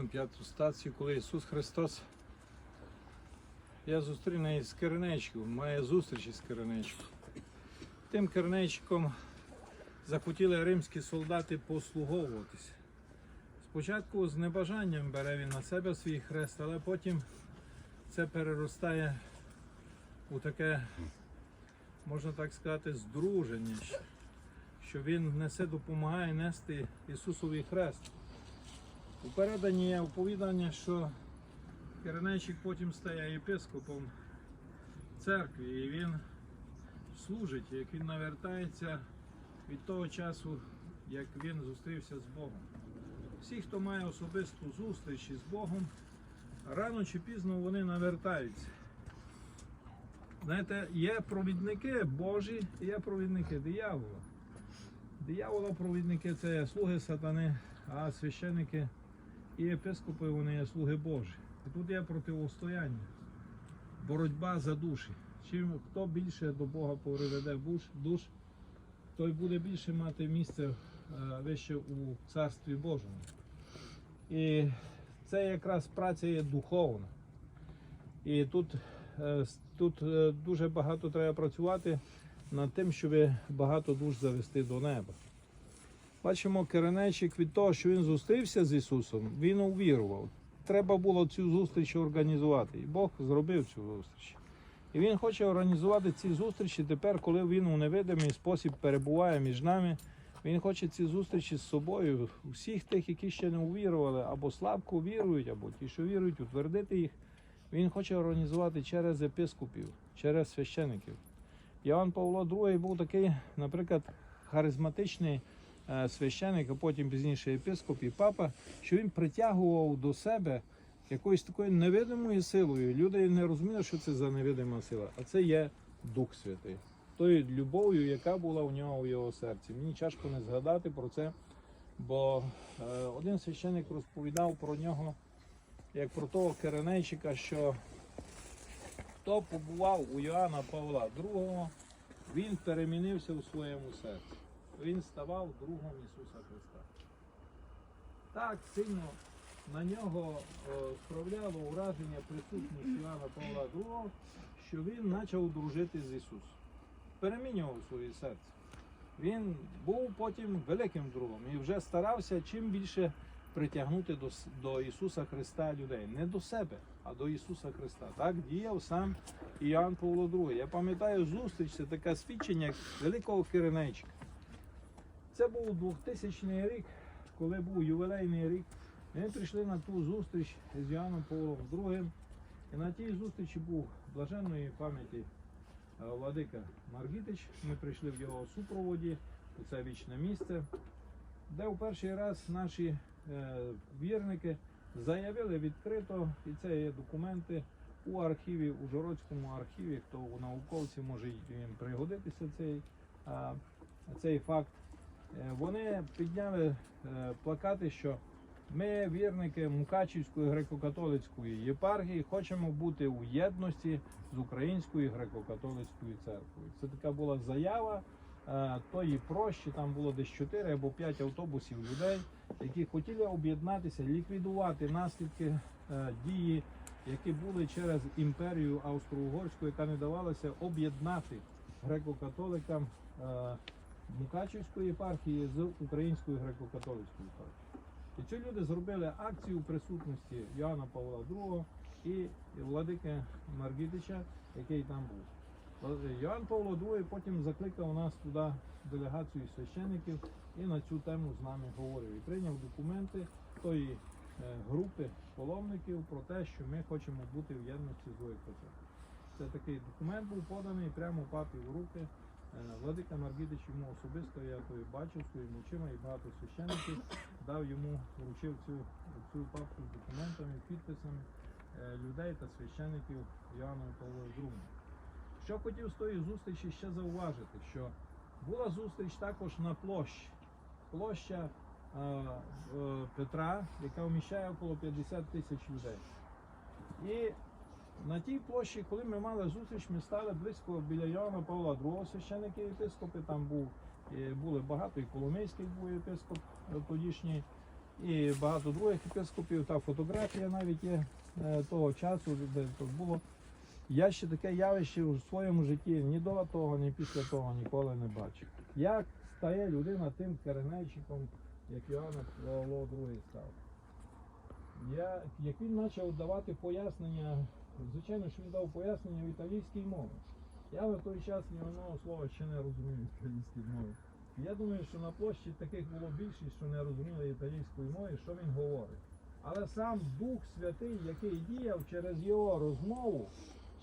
Фільм п'яту стацію, коли Ісус Христос. Я зустрінений з Киринечком, має зустріч із Киринечком. Тим Киринечком захотіли римські солдати послуговуватися. Спочатку з небажанням бере він на себе свій хрест, але потім це переростає у таке, можна так сказати, здруження, що він несе, допомагає нести Ісусовий хрест. У переданні є оповідання, що Киринечик потім стає єпископом церкви і він служить, як він навертається від того часу, як він зустрівся з Богом. Всі, хто має особисту зустріч із Богом, рано чи пізно вони навертаються. Знаєте, є провідники Божі є провідники диявола. Диявола провідники це слуги сатани, а священники і єпископи вони є слуги Божі. І тут є противостояння, боротьба за душі. Чим хто більше до Бога приведе душ, той буде більше мати місце е, вище у Царстві Божому. І це якраз праця є духовна. І тут, е, тут е, дуже багато треба працювати над тим, щоб багато душ завести до неба. Бачимо, Киринечик від того, що він зустрівся з Ісусом, він увірував. Треба було цю зустріч організувати. І Бог зробив цю зустріч. І він хоче організувати ці зустрічі тепер, коли він у невидимий спосіб перебуває між нами. Він хоче ці зустрічі з собою, усіх тих, які ще не увірували, або слабко вірують, або ті, що вірують, утвердити їх. Він хоче організувати через епископів, через священиків. Іоанн Павло II був такий, наприклад, харизматичний священик, а потім пізніше єпископ і папа, що він притягував до себе якоюсь такою невидимою силою. Люди не розуміли, що це за невидима сила, а це є Дух Святий. Тою любов'ю, яка була у нього у його серці. Мені тяжко не згадати про це, бо е, один священик розповідав про нього, як про того Киренейчика, що хто побував у Йоанна Павла II, він перемінився у своєму серці. Він ставав другом Ісуса Христа. Так сильно на нього е, справляло ураження присутність Івана Павла II, що він почав дружити з Ісусом. Перемінював своє серце. Він був потім великим другом і вже старався чим більше притягнути до, до Ісуса Христа людей. Не до себе, а до Ісуса Христа. Так діяв сам Іоанн Павло II. Я пам'ятаю зустріч, це таке свідчення великого Киринейчика. Це був 2000 рік, коли був ювілейний рік. Ми прийшли на ту зустріч з Іоанном Павлом II. І на тій зустрічі був блаженної пам'яті е, владика Маргітич. Ми прийшли в його супроводі у це вічне місце, де у перший раз наші е, вірники заявили відкрито, і це є документи у архіві, у Жородському архіві, хто у науковці може їм пригодитися цей, а, цей факт. Е, Вони підняли е, плакати, що ми, вірники Мукачівської греко-католицької єпархії, хочемо бути у єдності з Українською греко-католицькою церквою. Це така була заява е, тої прощі, там було десь 4 або 5 автобусів людей, які хотіли об'єднатися, ліквідувати наслідки дії, які були через імперію Австро-Угорську, яка не давалася об'єднати греко-католикам Мукачівської єпархії з Українською греко-католицькою єпархією. І ці люди зробили акцію у присутності Йоанна Павла II і владики Маргітича, який там був. Йоанн Павло II потім закликав нас туди делегацію священиків і на цю тему з нами говорив. І прийняв документи тої е, групи паломників про те, що ми хочемо бути в єдності з ОЕКЦ. Це такий документ був поданий прямо папі в руки. Е, Владика Маргідич йому особисто, я то бачив своїми очима і багато священиків дав йому, вручив цю, цю папку з документами, підписами е, людей та священиків Іоанном Павлою II. Що хотів з тої зустрічі ще зауважити, що була зустріч також на площі. Площа е, е, Петра, яка вміщає около 50 тисяч людей. І на тій площі, коли ми мали зустріч, ми стали близько біля Йоанна Павла II, священики єпископи, там був, були багато, і Коломийський був єпископ тодішній. і багато других єпископів, та фотографія навіть є е, того часу, де то було. Я ще таке явище у своєму житті ні до того, ні після того ніколи не бачив. Як стає людина тим керенечиком, як Іоанн Павло II став. Я, як він почав давати пояснення, звичайно, що він дав пояснення в італійській мові. Я на той час ні одного слова ще не розумів італійській мові. Я думаю, що на площі таких було більшість, що не розуміли італійської мови, що він говорить. Але сам Дух Святий, який діяв через його розмову,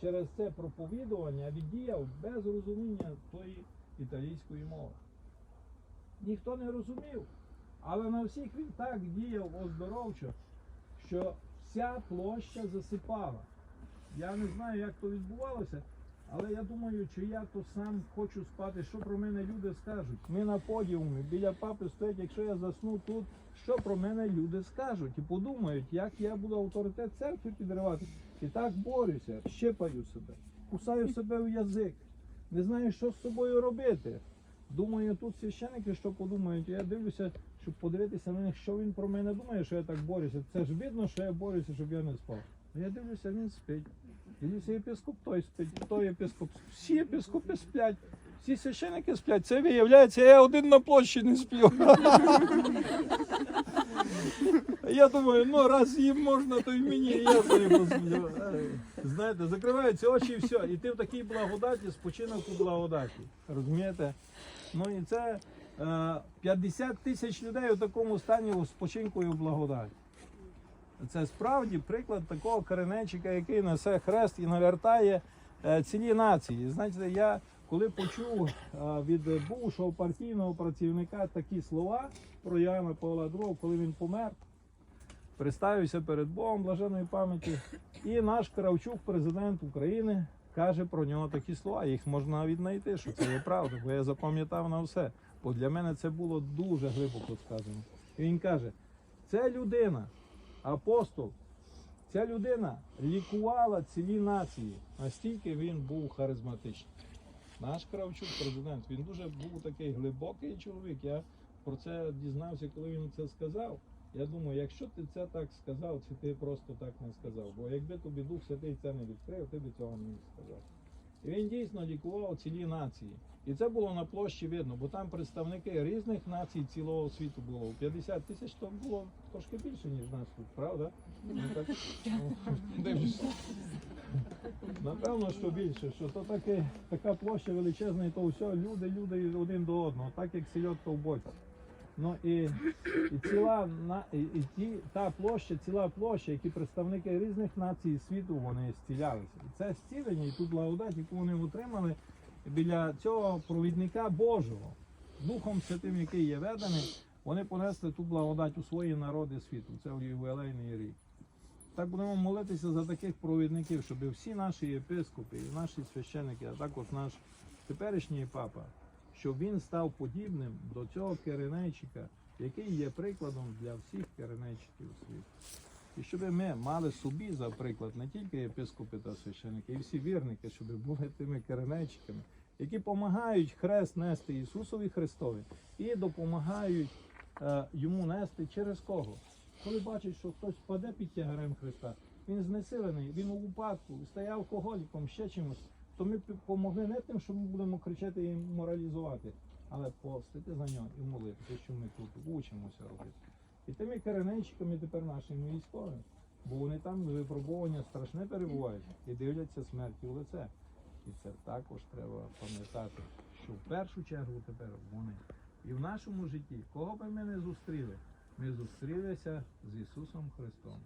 через це проповідування, він діяв без розуміння тої італійської мови. Ніхто не розумів. Але на всіх він так діяв оздоровчо, що вся площа засипала. Я не знаю, як то відбувалося, але я думаю, чи я то сам хочу спати, що про мене люди скажуть. Ми на подіумі, біля папи стоять, якщо я засну тут, що про мене люди скажуть і подумають, як я буду авторитет церкви підривати. І так борюся, щепаю себе, кусаю себе в язик, не знаю, що з собою робити. Думаю, тут священники що подумають. Я дивлюся, щоб подивитися на них, що він про мене думає, що я так борюся. Це ж видно, що я борюся, щоб я не спав. Я дивлюся, він спить. Дивлюся, єпископ той спить, той єпископ. Всі єпископи сплять, всі священики сплять. Це виявляється, я один на площі не сплю. Я думаю, ну раз їм можна, то й мені, я собі посплю. Ай, Знаєте, закриваються очі і все. І ти в такій благодаті, спочинок у благодаті. Розумієте? Ну і це е, 50 тисяч людей у такому стані у спочинку і у благодаті. Це справді приклад такого коренечика, який несе хрест і навертає е, цілі нації. Знаєте, я коли почув е, від бувшого партійного працівника такі слова про Яна Павла II, коли він помер, представився перед Богом блаженої пам'яті, і наш Кравчук, президент України, каже про нього такі слова. Їх можна віднайти, що це є правда, бо я запам'ятав на все. Бо для мене це було дуже глибоко сказано. І він каже: це людина, апостол, ця людина лікувала цілі нації, настільки він був харизматичний. Наш Кравчук, президент, він дуже був такий глибокий чоловік. Я про це дізнався, коли він це сказав. Я думаю, якщо ти це так сказав, чи ти просто так не сказав. Бо якби тобі Дух Святий це не відкрив, ти б цього не. І він дійсно лікував цілі нації. І це було на площі видно, бо там представники різних націй цілого світу було. 50 тисяч то було трошки більше, ніж нас тут, правда? Ну. Напевно, що більше, що то таке, така площа величезна, і то все, люди, люди один до одного, так як сільотка в боці. Ну і, і ціла на і, і ті, та площа, ціла площа, які представники різних націй світу вони зцілялися. І це зцілення, і ту благодать, яку вони отримали біля цього провідника Божого, Духом Святим, який є ведений, вони понесли ту благодать у свої народи світу. Це в ювілейний рік. Так будемо молитися за таких провідників, щоб всі наші єпископи, і наші священники, а також наш теперішній папа, щоб він став подібним до цього керенейчика, який є прикладом для всіх керенейчиків світу. І щоб ми мали собі за приклад не тільки єпископи та священики, і всі вірники, щоб були тими керенейчиками, які допомагають хрест нести Ісусові Христові і допомагають е, йому нести через кого? Коли бачить, що хтось впаде під тягарем Христа, він знесилений, він у упадку, стає алкоголіком, ще чимось, то ми допомогли не тим, що ми будемо кричати і моралізувати, але постити за нього і молитися, що ми тут учимося робити. І тими керенейчиками тепер нашими військовими, бо вони там випробування страшне перебувають і дивляться смерті у лице. І це також треба пам'ятати, що в першу чергу тепер вони. І в нашому житті, кого би ми не зустріли, ми зустрілися з Ісусом Христом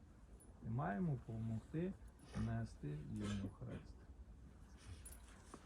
і маємо допомогти нести йому хрест.